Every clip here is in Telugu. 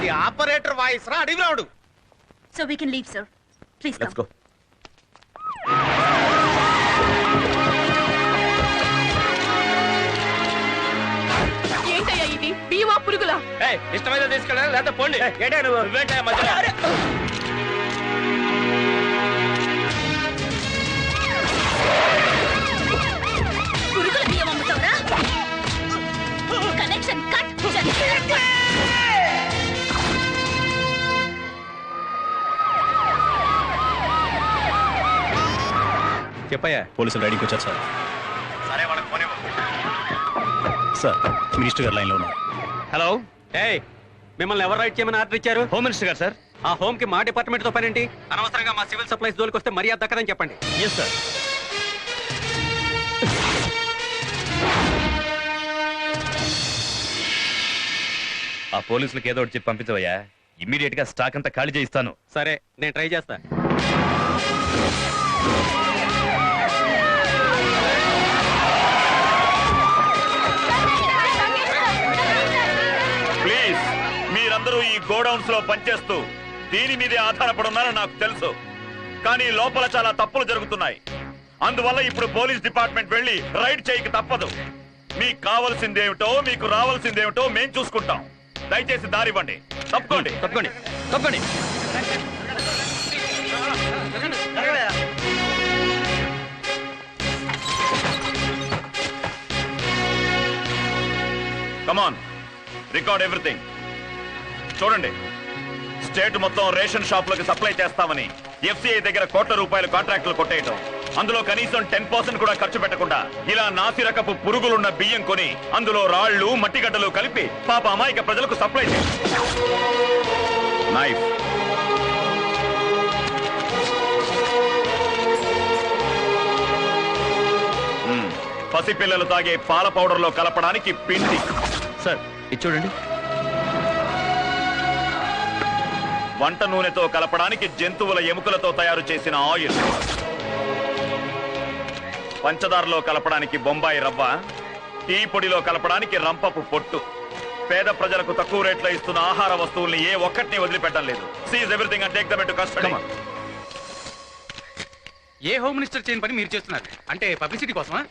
అది ఆపరేటర్ వాయిస్ రా అడిగి రావుడు. So we can leave sir please let's go ఏంటయ్యా ఇది? భీమా పురుగులా? ఇష్టమైతే తీసుకెళ్ళాలి లేదా పోండి. ఏడే నువ్వు? నువ్వేంటయ్యా మధ్యలో? చెప్పయ్యా. పోలీసులు రైడింగ్కి వచ్చారు సార్. సరే వాళ్ళకి సార్ మినిస్టర్ గారు లైన్లో ఉన్నారు. హలో ఏయ్ మిమ్మల్ని ఎవరు రైట్ చేయమని ఆర్డర్ ఇచ్చారు? హోమ్ మినిస్టర్ గారు సార్. ఆ హోమ్కి మా డిపార్ట్మెంట్తో పనేంటి? అనవసరంగా మా సివిల్ సప్లైస్ జోలికి వస్తే మర్యాద దక్కదని చెప్పండి. ఎస్ సార్ ఆ పోలీసులకు ఏదో ఒకటి చెప్పి పంపించవయ్యా. ఇమ్మీడియట్గా స్టాక్ అంతా ఖాళీ చేయిస్తాను. సరే నేను ట్రై చేస్తా. గోడౌన్స్లో పనిచేస్తూ దీని మీదే ఆధారపడున్నారని నాకు తెలుసు. కానీ లోపల చాలా తప్పులు జరుగుతున్నాయి. అందువల్ల ఇప్పుడు పోలీస్ డిపార్ట్మెంట్ వెళ్ళి రైడ్ చేయక తప్పదు. మీకు కావాల్సిందేమిటో మీకు రావాల్సిందేమిటో మేం చూసుకుంటాం. దయచేసి దారివ్వండి. తప్పుకోండి. తప్పకోండి. తప్పకోండి. కమాన్ రికార్డ్ ఎవ్రీథింగ్ చూడండి. స్టేట్ మొత్తం రేషన్ షాపులకు సప్లై చేస్తామని ఎఫ్సిఐ దగ్గర కోట్ల రూపాయల కాంట్రాక్టులు కొట్టేయటం. అందులో కనీసం టెన్ పర్సెంట్ కూడా ఖర్చు పెట్టకుండా ఇలా నాసిరకపు పురుగులున్న బియ్యం కొని అందులో రాళ్ళు మట్టిగడ్డలు కలిపి పాప అమాయక ప్రజలకు సప్లై చేయాలి నైఫ్. పసిపిల్లలు తాగే పాల పౌడర్లో కలపడానికి పిండి. సార్ ఇది చూడండి. వంట నూనెతో కలపడానికి జంతువుల ఎముకలతో తయారు చేసిన ఆయిల్. పంచదారలో కలపడానికి బొంబాయి రవ్వ టీ పొడిలో కలపడానికి రంపపు పొట్టు. పేద ప్రజలకు తక్కువ రేట్లో ఇస్తున్న ఆహార వస్తువుల్ని ఏ ఒక్కటిని వదిలిపెట్టడం లేదు. Seize everything and take them custody A home minister చేయని పని మీరు చేస్తున్నారు? అంటే పబ్లిసిటీ కోసమా?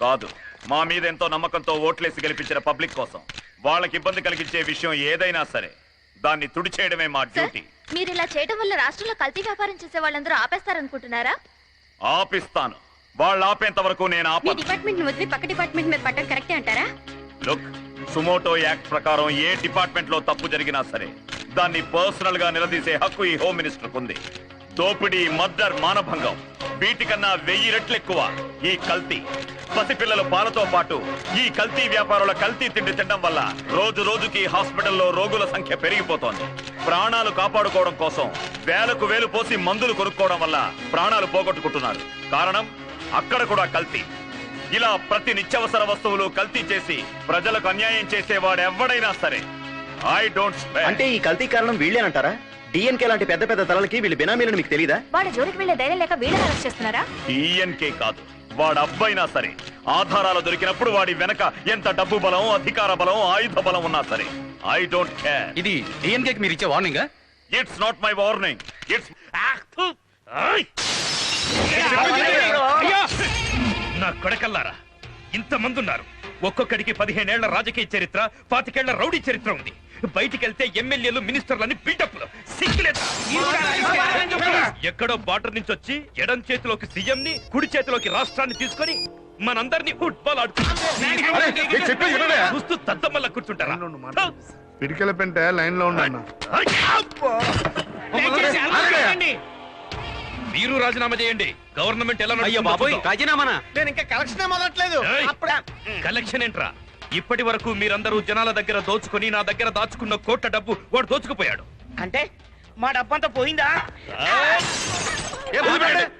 కాదు. మా మీద ఎంతో నమ్మకంతో ఓట్లేసి గెలిపించిన పబ్లిక్ కోసం. వాళ్ళకి ఇబ్బంది కలిగించే విషయం ఏదైనా సరే. దాన్ని తుడిచేయడమే మా డ్యూటీ. మీరు ఇలా చేయడం వల్ల రాష్ట్రంలో కల్తీ వ్యాపారం చేసే వాళ్ళందరూ ఆపేస్తారనుకుంటున్నారా? ఆపిస్తాను. వాళ్ళు ఆపేంత వరకు నేను మీ ఆపను. డిపార్ట్మెంట్ని వదిలి పక్క డిపార్ట్మెంట్ మీద పట్టడం కరెక్టే అంటారా? లుక్ సుమోటో యాక్ట్ ప్రకారం ఏ డిపార్ట్మెంట్లో తప్పు జరిగినా సరే దాన్ని పర్సనల్గా నిలదీసే హక్కు ఈ హోమ్ మినిస్టర్ ఉంది దోపిడీ మర్డర్ మానభంగం. వీటికన్నా వెయ్యి రెట్లు ఎక్కువ ఈ కల్తీ. పసిపిల్లల పాలతో పాటు ఈ కల్తీ వ్యాపారుల కల్తీ తిండి తినడం వల్ల రోజు రోజుకి హాస్పిటల్లో రోగుల సంఖ్య పెరిగిపోతోంది. ప్రాణాలు కాపాడుకోవడం కోసం వేలకు వేలు పోసి మందులు కొనుక్కోవడం వల్ల ప్రాణాలు పోగొట్టుకుంటున్నారు. కారణం అక్కడ కూడా కల్తీ. ఇలా ప్రతి నిత్యవసర వస్తువులు కల్తీ చేసి ప్రజలకు అన్యాయం చేసేవాడు ఎవడైనా సరే ఐ డోంట్ అంటే ఈ కల్తీ కారణం వీళ్ళేనంటారా? డిఎన్కే లాంటి పెద్ద పెద్ద తలలకి వీళ్ళు బినామీలను మీకు తెలీదా? వాళ్ళ జోలికి వెళ్ళే ధైర్యం లేక వీళ్ళని అరెస్ట్ చేస్తున్నారా? టీఎన్కే కాదు. వాడు అబ్బైనా సరే. ఆధారాలు దొరికినప్పుడు వాడి వెనక ఎంత డబ్బు బలం అధికార బలం ఆయుధ బలం ఉన్నా సరే. ఐ డోంట్ కేర్ ఇది డిఎన్కేకి మీరు ఇచ్చే warning it's not my warning it's నా కొడకల్లారా ఇంతమంది ఉన్నారు ఒక్కొక్కడికి పదిహేనేళ్ళ రాజకీయ చరిత్ర పాతికేళ్ళ రౌడీ చరిత్ర ఉంది. బయటికి వెళ్తే ఎమ్మెల్యేలు మినిస్టర్లని బిల్డప్లు ఎక్కడో బార్డర్ నుంచి వచ్చి ఎడం చేతిలోకి సీఎం ని కుడి చేతిలోకి రాష్ట్రాన్ని తీసుకొని మనందరినీ ఫుట్బాల్ ఆడుతున్నారు చూస్తూ తద్దమల్ల కూర్చుంటారా? పిడికెల పెంట లైన్లో ఉన్నా మీరు రాజీనామా చేయండి. గవర్నమెంట్ ఎలా. రాజీనామానా? నేను ఇంకా కలెక్షన్ మొదలట్లేదు కలెక్షన్ ఏంట్రా? ఇప్పటి వరకు మీరందరూ జనాల దగ్గర దోచుకొని నా దగ్గర దాచుకున్న కోట్ల డబ్బు వాడు దోచుకుపోయాడు. అంటే? మా డబ్బంతా పోయిందా.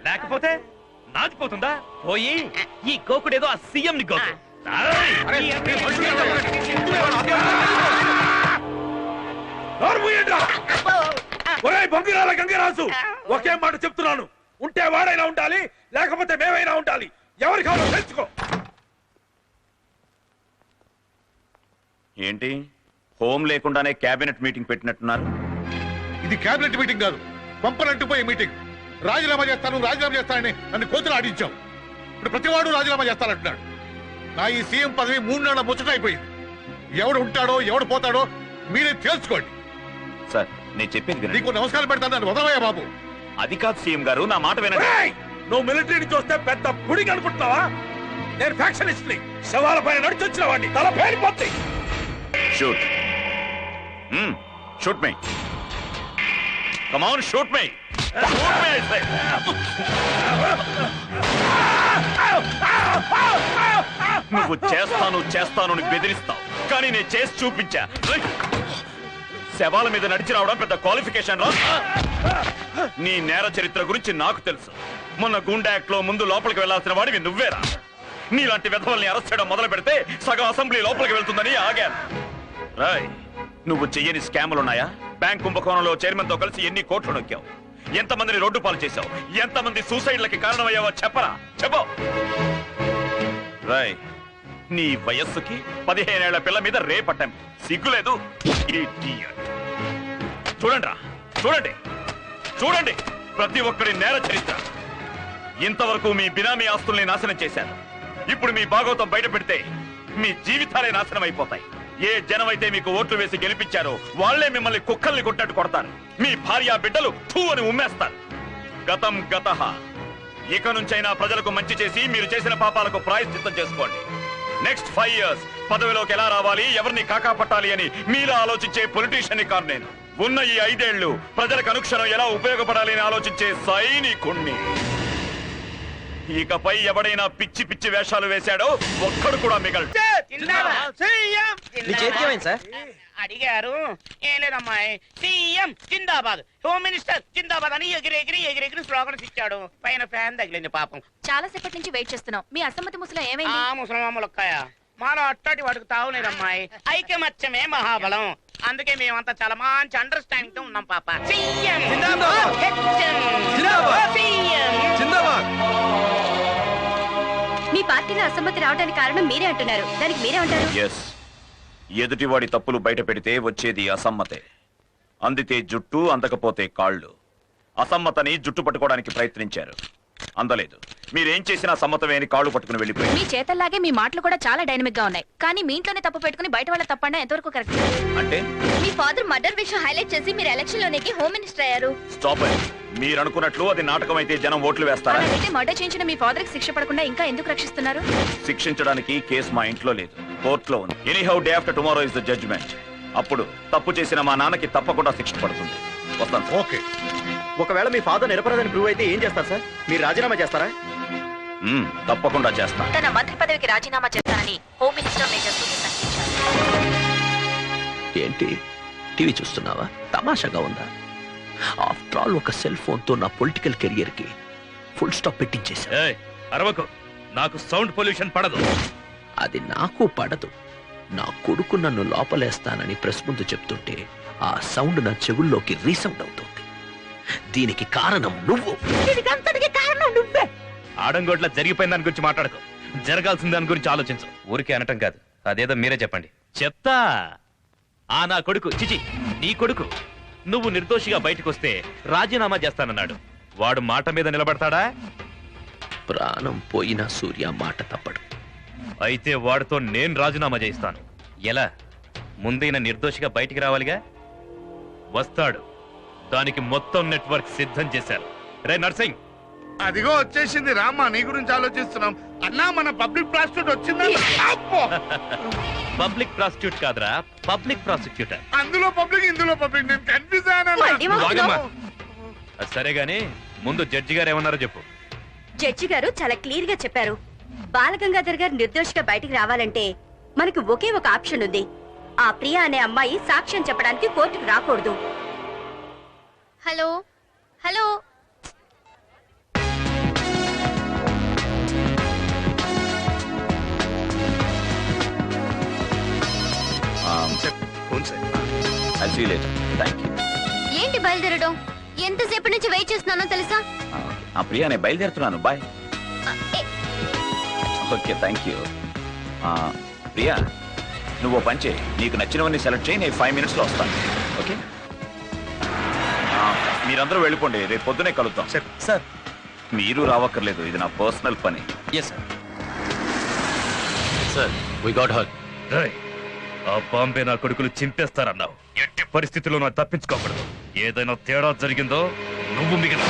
లేకపోతే నాచిపోతుందా పోయి ఈ కోకుడేదో ఆ సీఎం ని గోకు బంగిరాల గంగరాజు ఒకే మాట చెప్తున్నాను ఉంటే వాడైనా ఉండాలి లేకపోతే మేమైనా ఉండాలి ఎవరి కావాలో తెలుసుకో ఏంటి హోమ్ లేకుండానే కేబినెట్ మీటింగ్ పెట్టినట్టున్నారు ఇది కేబినెట్ మీటింగ్ కాదు. పంపనంటుపోయే మీటింగ్. రాజీనామా చేస్తాను రాజీనామా చేస్తానని నన్ను కోతులు ఆడించాం ఇప్పుడు ప్రతివాడు రాజీనామా చేస్తానంటున్నాడు. నా ఈ సీఎం పదవి మూడు నెలల ముచ్చట అయిపోయింది. ఎవడు ఉంటాడో ఎవడు పోతాడో మీరే తెలుసుకోండి. సార్ నేను చెప్పేది నీకు నమస్కారం పెడతాను నన్ను వదలవయ్యా బాబు. అది కాదు సీఎం గారు నా మాట వినండి! నువ్వు మిలిటరీ నుంచి వస్తే పెద్ద పుడికి అనుకుంటున్నావా? నేను ఫ్యాక్షనిస్ట్ని శవాల పైన నడిచొచ్చిన వాడిని. తల పేలిపోతాయి shoot. Shoot my. Come on, shoot me. Shoot me, I say. నువ్వు చేస్తాను చేస్తాను బెదిరిస్తావు. కానీ నేను చేసి చూపించా. శవాల మీద నడిచి రావడం పెద్ద క్వాలిఫికేషన్ రా. నీ నేర చరిత్ర గురించి నాకు తెలుసు. మొన్న గుండాక్ట్లో ముందు లోపలికి వెళ్ళాల్సిన వాడివి నువ్వేరా. నీలాంటి విధవల్ని అరెస్ట్ చేయడం మొదలు పెడితే సగం అసెంబ్లీ లోపలికి వెళ్తుందని ఆగాను. రాయ్ నువ్వు చెయ్యని స్కాములున్నాయా? బ్యాంక్ కుంభకోణంలో చైర్మన్తో కలిసి ఎన్ని కోట్లు నొక్కావు? ఎంతమందిని రోడ్డు పాలు చేశావు? ఎంతమంది సూసైడ్లకి కారణమయ్యావో చెప్పరా? చెప్పు. రాయ్ నీ వయస్సుకి పదిహేనేళ్ళ పిల్ల మీద రేపట్టం. సిగ్గులేదు? చూడండి రా చూడండి. చూడండి ప్రతి ఒక్కరి నేర చరిత్ర. ఇంతవరకు మీ బినామీ ఆస్తుల్ని నాశనం చేశారు ఇప్పుడు మీ భాగవతం బయట పెడితే మీ జీవితాలే నాశనం అయిపోతాయి ఏ జనం అయితే మీకు ఓట్లు వేసి గెలిపించారో వాళ్ళే మిమ్మల్ని కుక్కల్ని కొట్టినట్టు కొడతారు. మీ భార్య బిడ్డలు థూ అని ఉమ్మేస్తారు. గతం గత. ఇక నుంచైనా ప్రజలకు మంచి చేసి మీరు చేసిన పాపాలకు ప్రాయశ్చిత్తం చేసుకోండి. నెక్స్ట్ ఫైవ్ ఇయర్స్ పదవిలోకి ఎలా రావాలి ఎవరిని కాకాపట్టాలి అని మీలా ఆలోచించే పొలిటీషియన్ కాను నేను. ఉన్న ఈ ఐదేళ్ళు ప్రజలకు అనుక్షణం ఎలా ఉపయోగపడాలి అని ఆలోచించే సైనికుణ్ణి. ఇకపై ఎవడైనా పిచ్చి పిచ్చి వేషాలు వేశాడో ఒక్కడు కూడా మిగలడు. మీ చేతికి ఏమైంది సార్? అడిగారు. ఏం లేదమ్మాయి సీఎం జిందాబాద్. హోమ్ మినిస్టర్ జిందాబాద్ అని ఎగిరి ఎగిరి ఎగిరి ఎగిరి స్లోగన్స్ ఇచ్చాడు. పైన ఫ్యాన్ తగిలింది పాపం. చాలా సేపటి నుంచి వెయిట్ చేస్తున్నాం మీ అసమ్మతి ముసలో ఆ ఏమైంది ముసలమ్మలొక్కాయ మాలో అట్టటి వాడికి తావులేదమ్మాయి ఐకమత్యమే మహాబలం. అందుకే మేమంతా చాలా మంచి అండర్స్టాండింగ్తో ఉన్నాం పాప. సీఎం. జిందాబాద్. మీ పార్టీలో అసమ్మతి రావడానికి కారణం మీరే అంటున్నారు. దానికి మీరే అంటారు? ఎస్ ఎదుటివాడి తప్పులు బయట పెడితే వచ్చేది అసమ్మతే. అందితే జుట్టు అందకపోతే కాళ్ళు. అసమ్మతని జుట్టు పట్టుకోవడానికి ప్రయత్నించారు. అందలేదు. మీరేం చేసినా సమ్మతమే అని కాళ్ళు పట్టుకుని వెళ్ళిపోయారు. మీ చేతల్లాగే మీ మాటలు కూడా చాలా డైనమిక్గా ఉన్నాయి. కానీ మీ ఇంట్లోనే తప్పు పెట్టుకుని బయట వాళ్ళ తప్పండా ఎంతవరకు కరెక్ట్? అంటే? మీ ఫాదర్ మర్డర్ విషయం హైలైట్ చేసి మీరు ఎలక్షన్ లోనికి హోమ్ మినిస్టర్ అయ్యారు. స్టాప్ మీరు అనుకున్నట్లు అది నాటకం అయితే జనం ఓట్లు వేస్తారా? అలాగైతే మర్డర్ చేయించిన మీ ఫాదర్కి శిక్ష పడకుండా ఇంకా ఎందుకు రక్షిస్తున్నారు? శిక్షించడానికి కేసు మా ఇంట్లో లేదు. కోర్టులో ఉంది. Anyhow day after tomorrow is the judgment అప్పుడు తప్పు చేసిన మా నాన్నకి తప్పకుండా శిక్ష పడుతుంది. వస్తాను. ఓకే. ఒకవేళ మీ ఫాదర్ నిరపరాధని ప్రూవ్ అయితే ఏం చేస్తారు సార్? మీరు రాజీనామా చేస్తారా? మ్మ్, తప్పకుండా చేస్తాను తన మంత్రి పదవికి రాజీనామా చేస్తానని హోమ్ మినిస్టర్ మేజర్ ఏంటి? టీవీ చూస్తున్నావా? తమాషాగా ఉందా? ఆఫ్టర్ ఆల్ ఒక సెల్ ఫోన్తో నా పొలిటికల్ కెరియర్కి ఫుల్ స్టాప్ పెట్టించేశా. ఏయ్, అరవకు. నాకు సౌండ్ పొల్యూషన్ పడదు. అది నాకు పడదు. నా కొడుకు నన్ను లోపలేస్తానని ప్రెస్ ముందు చెప్తుంటే ఆ సౌండ్ నా చెవుల్లోకి రీసౌండ్ అవుతుంది. దీనికి కారణం నువ్వు. ఆడంగోట్ల జరిగిపోయిన దాని గురించి మాట్లాడకు. జరగాల్సిన దాని గురించి ఆలోచించు. ఊరికే అనటం కాదు. అదేదో మీరే చెప్పండి. చెప్తా. ఆ నా కొడుకు చిచి నీ కొడుకు. నువ్వు నిర్దోషిగా బయటకు వస్తే రాజీనామా చేస్తానన్నాడు. వాడు మాట మీద నిలబడతాడా? ప్రాణం పోయిన సూర్య మాట తప్పడు. అయితే వాడితో నేను రాజీనామా చేయిస్తాను. ఎలా? ముందైన నిర్దోషిగా బయటికి రావాలిగా? వస్తాడు. దానికి మొత్తం నెట్వర్క్ సిద్ధం చేశారు. రే నర్సింగ్! అదిగో వచ్చేసింది రామ్మా నీ గురించి ఆలోచిస్తున్నాం. అన్నా మన పబ్లిక్ ప్రాస్టిట్యూట్ వచ్చిందని అబ్బో! పబ్లిక్ ప్రాసిక్యూట్ కాదురా పబ్లిక్ ప్రాసిక్యూటర్. అందులో పబ్లిక్ ఇందులో పబ్లిక్ నేను కన్ఫ్యూజ్ మళ్ళీ వాగమ్మా. అది సరే గాని ముందు జడ్జి గారు ఏమన్నారో చెప్పు. జడ్జి గారు చాలా క్లియర్గా చెప్పారు. బాలగంగాధర్ గారు నిర్దోషిగా బయటికి రావాలంటే మనకు ఒకే ఒక ఆప్షన్ ఉంది. ఆ ప్రియా అనే అమ్మాయి సాక్ష్యం చెప్పడానికి కోర్టుకు రాకూడదు. Hello hello. థ్యాంక్ యూ ఏంటి బయలుదేరడం? ఎంతసేపు నుంచి వెయిట్ చేస్తున్నానో తెలుసా? ఆ ప్రియా నేను బయలుదేరుతున్నాను bye okay thank you Priya నువ్వు పని చేయి. నీకు నచ్చినవన్నీ సెలెక్ట్ చేయి. నేను ఫైవ్ మినిట్స్లో వస్తాను. ఓకే మీరందరూ వెళ్ళిపోండి రేపు పొద్దునే కలుద్దాం. Sir sir. మీరు రావక్కర్లేదు ఇది నా పర్సనల్ పని. Yes sir sir we got her ఆ బాంబే నా కొడుకులు చింపేస్తారన్నావు ఎట్టి పరిస్థితుల్లో నా తప్పించుకోకూడదు. ఏదైనా తేడా జరిగిందో నువ్వు మిగిలిన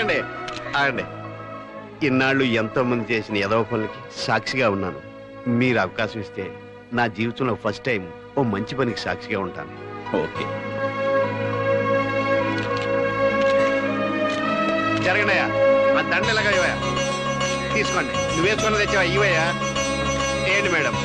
ఆగండి. ఆగండి. ఇన్నాళ్ళు ఎంతో మంది చేసిన ఎదవ పనులకి సాక్షిగా ఉన్నాను. మీరు అవకాశం ఇస్తే నా జీవితంలో ఫస్ట్ టైం ఓ మంచి పనికి సాక్షిగా ఉంటాను. ఓకే. జరగండియా ఆ దండ ఇలాగా ఇవ్వయా తీసుకోండి. నువ్వు వేసుకున్న తెచ్చావా? ఇవయ్యా ఏంటి మేడం.